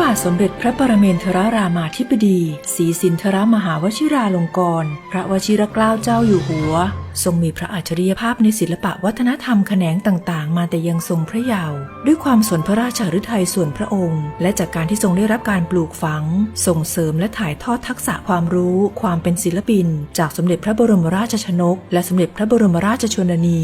บาทสมเด็จพระปรเมนทรรามาธิบดี ศรีสินทรมหาวชิราลงกรณ์ พระวชิรเกล้าเจ้าอยู่หัวทรงมีพระอัจฉริยภาพในศิลปะวัฒนธรรมแขนงต่างๆ มาแต่ยังทรงพระเยาว์ด้วยความสนพระราชาฤทัยส่วนพระองค์ และจากการที่ทรงได้รับการปลูกฝัง ส่งเสริมและถ่ายทอดทักษะความรู้ ความเป็นศิลปิน จากสมเด็จพระบรมราชชนก และสมเด็จพระบรมราชชนนี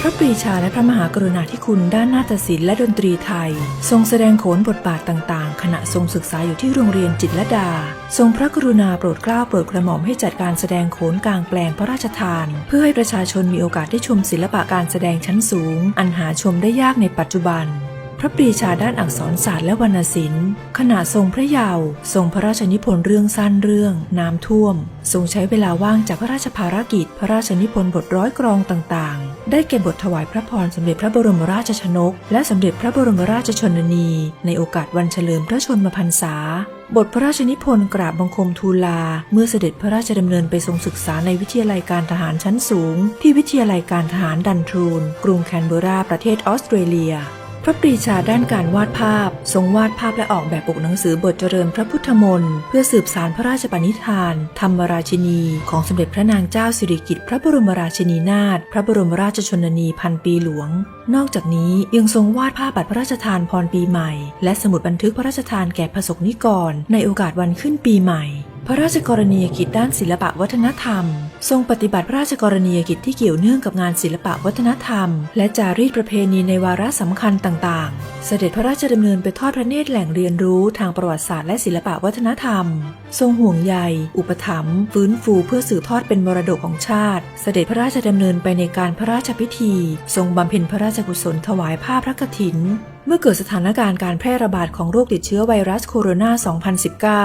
พระปรีชาและพระมหากรุณาธิคุณด้านนาฏศิลป์และดนตรีไทย ทรงแสดงโขนบทบาทต่างๆ ขณะทรงศึกษาอยู่ที่โรงเรียนจิตรดา ทรงพระกรุณาโปรดเกล้าโปรดกระหม่อมให้จัดการแสดงโขนกลางแปลงพระราชทานเพื่อให้ประชาชนมีโอกาสได้ชมศิลปะการแสดงชั้นสูง อันหาชมได้ยากในปัจจุบัน พระปรีชาด้านอักษรศาสตร์และวรรณศิลป์ ขณะทรงพระเยาว์ทรงพระราชนิพนธ์เรื่องสั้นเรื่อง น้ำท่วม ทรงใช้เวลาว่างจากพระราชภารกิจ พระราชนิพนธ์บทร้อยกรองต่างๆ ได้แก่บทถวายพระพรสมเด็จพระบรมราชชนก และสมเด็จพระบรมราชชนนี ในโอกาสวันเฉลิมพระชนมพรรษา บทพระราชนิพนธ์กราบบังคมทูลา เมื่อเสด็จพระราชดำเนินไปทรงศึกษาในวิทยาลัยการทหารชั้นสูง ที่วิทยาลัยการทหารดันทรูน กรุงแคนเบราประเทศออสเตรเลีย ระปรีชาด้านการวาดภาพ ทรงวาดภาพและออกแบบปกหนังสือบทเจริญพระพุทธมนต์เพื่อสืบสารพระราชปณิธาน ธรรมราชินี ของสมเด็จพระนางเจ้าสิริกิติ์พระบรมราชินีนาถพระบรมราชชนนีพันปีหลวง นอกจากนี้ยังทรงวาดภาพบัตรพระราชทานพรปีใหม่ และสมุดบันทึกพระราชทานแก่พระสงนิกร ในโอกาสวันขึ้นปีใหม่ พระราชกรณียกิจด้านศิลปะวัฒนธรรม ทรงปฏิบัติพระราชกรณียกิจที่เกี่ยวเนื่องกับงานศิลปะวัฒนธรรม และจารีตประเพณีในวาระสำคัญต่างๆ เสด็จพระราชดำเนินไปทอดพระเนตรแหล่งเรียนรู้ทางประวัติศาสตร์และศิลปะวัฒนธรรม ทรงห่วงใย อุปถัมภ์ฟื้นฟูเพื่อสืบทอดเป็นมรดกของชาติ เสด็จพระราชดำเนินไปในการพระราชพิธี ทรงบำเพ็ญพระราชกุศลถวายผ้าพระกฐิน เมื่อเกิดสถานการณ์การแพร่ระบาดของโรคติดเชื้อไวรัสโคโรนา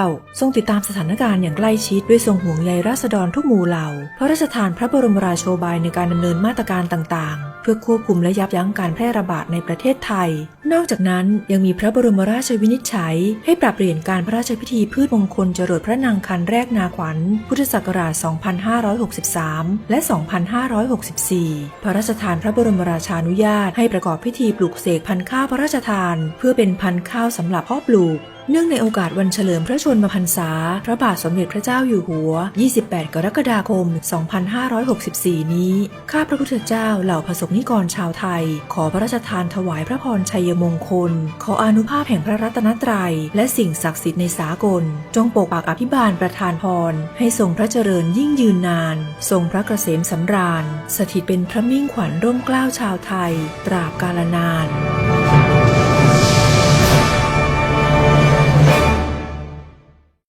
2019 ทรงติดตามสถานการณ์อย่างใกล้ชิดด้วยทรงห่วงใยราษฎรทุกหมู่เหล่าพระราชทานพระบรมราโชบายในการดำเนินมาตรการต่างๆเพื่อควบคุมและยับยั้งการแพร่ระบาดในประเทศไทย นอกจากนั้นยังมีพระบรมราชวินิจฉัย ให้ปรับเปลี่ยนการพระราชพิธีพืชมงคลจรดพระนางคันแรกนาขวัญ พุทธศักราช 2563 และ 2564 พระราชทานพระบรมราชานุญาตให้ประกอบพิธีปลูกเสกพันธุ์ข้าวพระราชทาน เพื่อเป็นพันธุ์ข้าวสำหรับพาะปลูก เนื่องในโอกาสวันเฉลิมพระชนมพรรษา พระบาทสมเด็จพระเจ้าอยู่หัว 28 กรกฎาคม 2564 นี้ ข้าพระพุทธเจ้าเหล่าพระสงนิกรชาวไทย ขอพระราชทานถวายพระพรชัยมงคล ขออนุภาพแห่งพระรัตนตรัย และสิ่งศักดิ์สิทธิ์ในสากล จงปกปักอภิบาลประทานพร ให้ทรงพระเจริญยิ่งยืนนาน ทรงพระเกษมสำราญ สถิตเป็นพระมิ่งขวัญร่มเกล้าชาวไทย ตราบกาลนาน